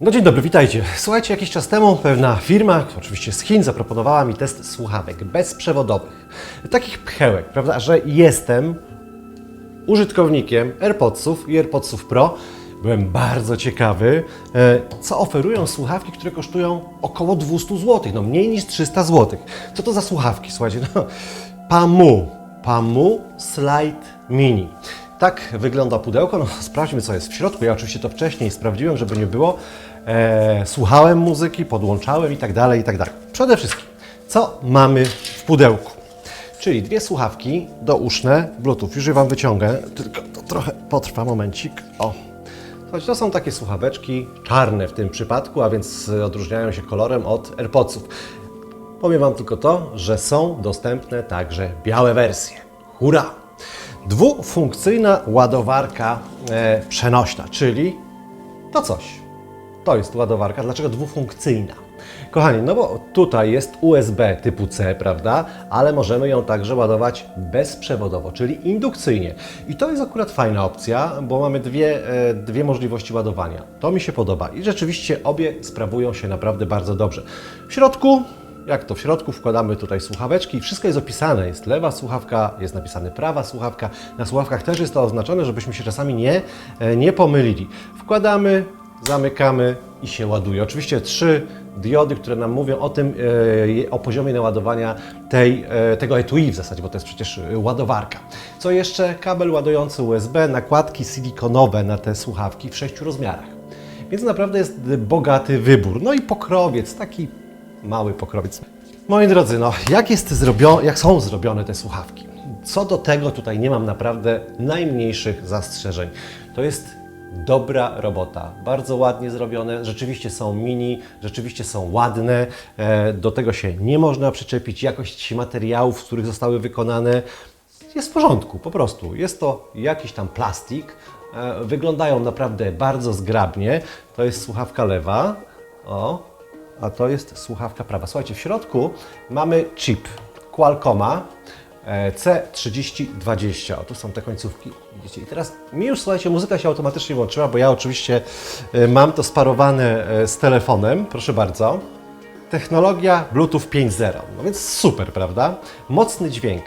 No dzień dobry, witajcie. Słuchajcie, jakiś czas temu pewna firma, oczywiście z Chin, zaproponowała mi test słuchawek bezprzewodowych. Takich pchełek, prawda, że jestem użytkownikiem AirPodsów i AirPodsów Pro. Byłem bardzo ciekawy, e, co oferują słuchawki, które kosztują około 200 zł, no mniej niż 300 zł. Co to za słuchawki? Słuchajcie, no, Pamu, Pamu Slide Mini. Tak wygląda pudełko. No, sprawdźmy, co jest w środku. Ja oczywiście to wcześniej sprawdziłem, żeby nie było. E, słuchałem muzyki, podłączałem i tak dalej, i tak dalej. Przede wszystkim, co mamy w pudełku? Czyli dwie słuchawki douszne, Bluetooth. Już je Wam wyciągę, tylko to trochę potrwa momencik. O. Choć to są takie słuchaweczki czarne w tym przypadku, a więc odróżniają się kolorem od AirPodsów. Powiem Wam tylko to, że są dostępne także białe wersje. Hurra! Dwufunkcyjna ładowarka e, przenośna, czyli to coś. To jest ładowarka. Dlaczego dwufunkcyjna? Kochani, no bo tutaj jest USB typu C, prawda? Ale możemy ją także ładować bezprzewodowo, czyli indukcyjnie. I to jest akurat fajna opcja, bo mamy dwie, e, dwie możliwości ładowania. To mi się podoba i rzeczywiście obie sprawują się naprawdę bardzo dobrze. W środku jak to w środku wkładamy tutaj słuchaweczki, wszystko jest opisane. Jest lewa słuchawka, jest napisane prawa słuchawka. Na słuchawkach też jest to oznaczone, żebyśmy się czasami nie, e, nie pomylili. Wkładamy, zamykamy i się ładuje. Oczywiście trzy diody, które nam mówią o tym, e, o poziomie naładowania tej, e, tego etui w zasadzie, bo to jest przecież e, ładowarka. Co jeszcze? Kabel ładujący USB, nakładki silikonowe na te słuchawki w sześciu rozmiarach. Więc naprawdę jest bogaty wybór. No i pokrowiec, taki mały pokrowiec. Moi drodzy, no jak, jest jak są zrobione te słuchawki? Co do tego tutaj nie mam naprawdę najmniejszych zastrzeżeń. To jest dobra robota, bardzo ładnie zrobione, rzeczywiście są mini, rzeczywiście są ładne, e, do tego się nie można przyczepić, jakość materiałów, z których zostały wykonane jest w porządku, po prostu. Jest to jakiś tam plastik, e, wyglądają naprawdę bardzo zgrabnie. To jest słuchawka lewa, o, a to jest słuchawka prawa. Słuchajcie, w środku mamy chip Qualcomma C3020. O, tu są te końcówki, widzicie. I teraz mi już, słuchajcie, muzyka się automatycznie włączyła, bo ja oczywiście e, mam to sparowane e, z telefonem, proszę bardzo. Technologia Bluetooth 5.0, no więc super, prawda? Mocny dźwięk.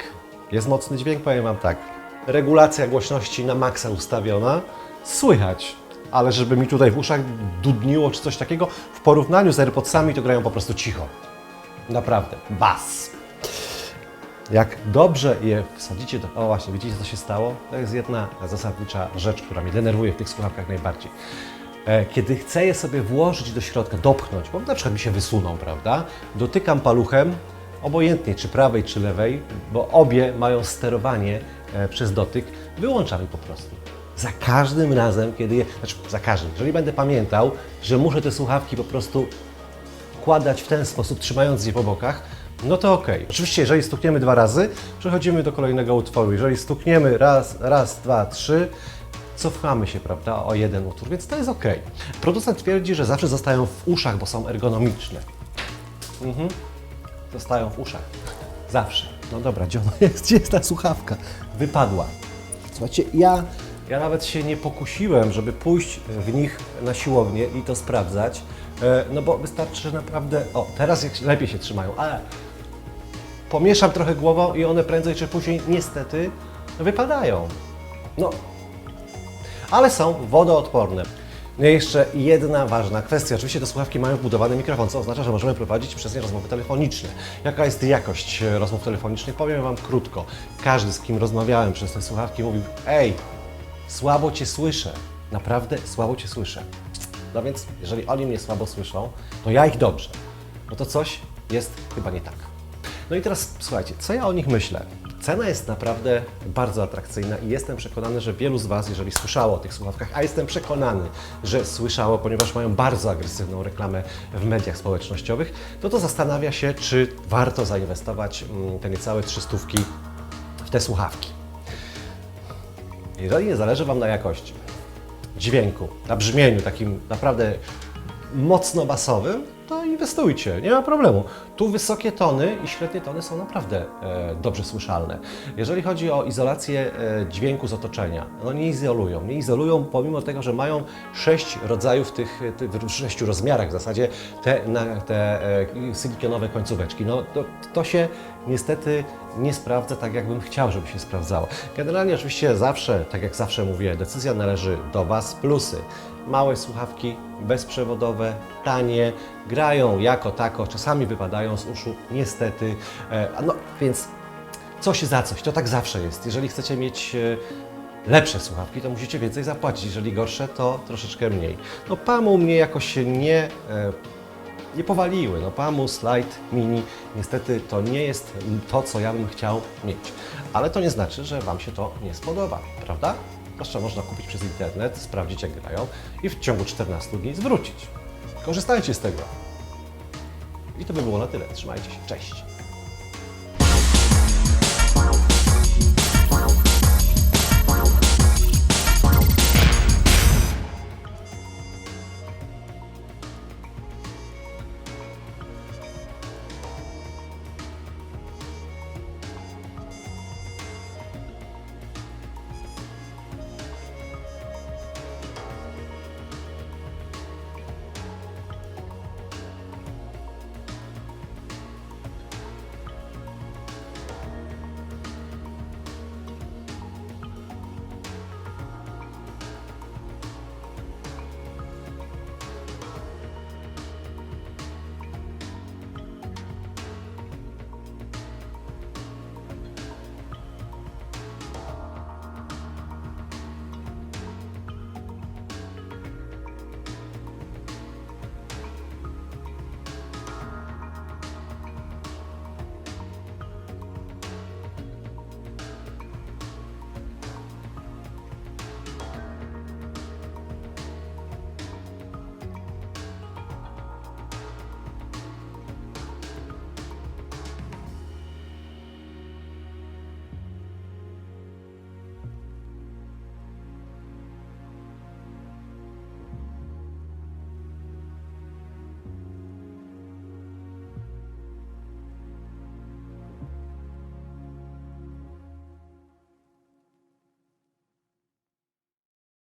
Jest mocny dźwięk, powiem Wam tak. Regulacja głośności na maksa ustawiona. Słychać, ale żeby mi tutaj w uszach dudniło czy coś takiego, w porównaniu z AirPodsami to grają po prostu cicho. Naprawdę, bas. Jak dobrze je wsadzicie do... O właśnie, widzicie co się stało? To jest jedna zasadnicza rzecz, która mnie denerwuje w tych słuchawkach najbardziej. E, Kiedy chcę je sobie włożyć do środka, dopchnąć, bo na przykład mi się wysuną, prawda? Dotykam paluchem, obojętnie czy prawej, czy lewej, bo obie mają sterowanie e, przez dotyk, wyłączam je po prostu. Za każdym razem, kiedy je, znaczy za każdym, jeżeli będę pamiętał, że muszę te słuchawki po prostu wkładać w ten sposób, trzymając je po bokach, no to ok. Oczywiście, jeżeli stukniemy dwa razy, przechodzimy do kolejnego utworu. Jeżeli stukniemy raz, raz, dwa, trzy, cofamy się, prawda, o jeden utwór, więc to jest ok. Producent twierdzi, że zawsze zostają w uszach, bo są ergonomiczne. Mhm. Zostają w uszach. Zawsze. No dobra, gdzie ona jest? Gdzie jest ta słuchawka? Wypadła. Słuchajcie, ja, ja nawet się nie pokusiłem, żeby pójść w nich na siłownię i to sprawdzać, e, no bo wystarczy, że naprawdę, o, teraz lepiej się trzymają, ale pomieszam trochę głową i one prędzej czy później niestety wypadają. No, ale są wodoodporne. No i jeszcze jedna ważna kwestia. Oczywiście te słuchawki mają wbudowany mikrofon, co oznacza, że możemy prowadzić przez nie rozmowy telefoniczne. Jaka jest jakość e, rozmów telefonicznych? Powiem Wam krótko. Każdy, z kim rozmawiałem przez te słuchawki, mówił: Ej, słabo Cię słyszę. Naprawdę słabo Cię słyszę. No więc, jeżeli oni mnie słabo słyszą, to ja ich dobrze. No to coś jest chyba nie tak. No i teraz słuchajcie, co ja o nich myślę? Cena jest naprawdę bardzo atrakcyjna i jestem przekonany, że wielu z Was, jeżeli słyszało o tych słuchawkach, a jestem przekonany, że słyszało, ponieważ mają bardzo agresywną reklamę w mediach społecznościowych, no to zastanawia się, czy warto zainwestować mm, te niecałe 300 w te słuchawki. Jeżeli nie zależy Wam na jakości, dźwięku, na brzmieniu takim naprawdę mocno basowym, to inwestujcie, nie ma problemu. tu wysokie tony i średnie tony są naprawdę e, dobrze słyszalne. Jeżeli chodzi o izolację e, dźwięku z otoczenia, no nie izolują. Nie izolują pomimo tego, że mają sześć rodzajów tych, tych w sześciu rozmiarach w zasadzie te, na, te e, silikonowe końcóweczki. No to, to się niestety nie sprawdza tak, jakbym chciał, żeby się sprawdzało. Generalnie oczywiście zawsze, tak jak zawsze mówię, decyzja należy do Was. Plusy. Małe słuchawki, bezprzewodowe, tanie, grają jako tako, czasami wypadają z uszu, niestety. E, No więc coś za coś, to tak zawsze jest. Jeżeli chcecie mieć e, lepsze słuchawki, to musicie więcej zapłacić. Jeżeli gorsze, to troszeczkę mniej. No PAMU mnie jakoś nie, e, nie powaliły. No PAMU Slide Mini niestety to nie jest to, co ja bym chciał mieć. Ale to nie znaczy, że Wam się to nie spodoba, prawda? Zwłaszcza można kupić przez internet, sprawdzić jak grają i w ciągu 14 dni zwrócić. Korzystajcie z tego. I to by było na tyle. Trzymajcie się. Cześć.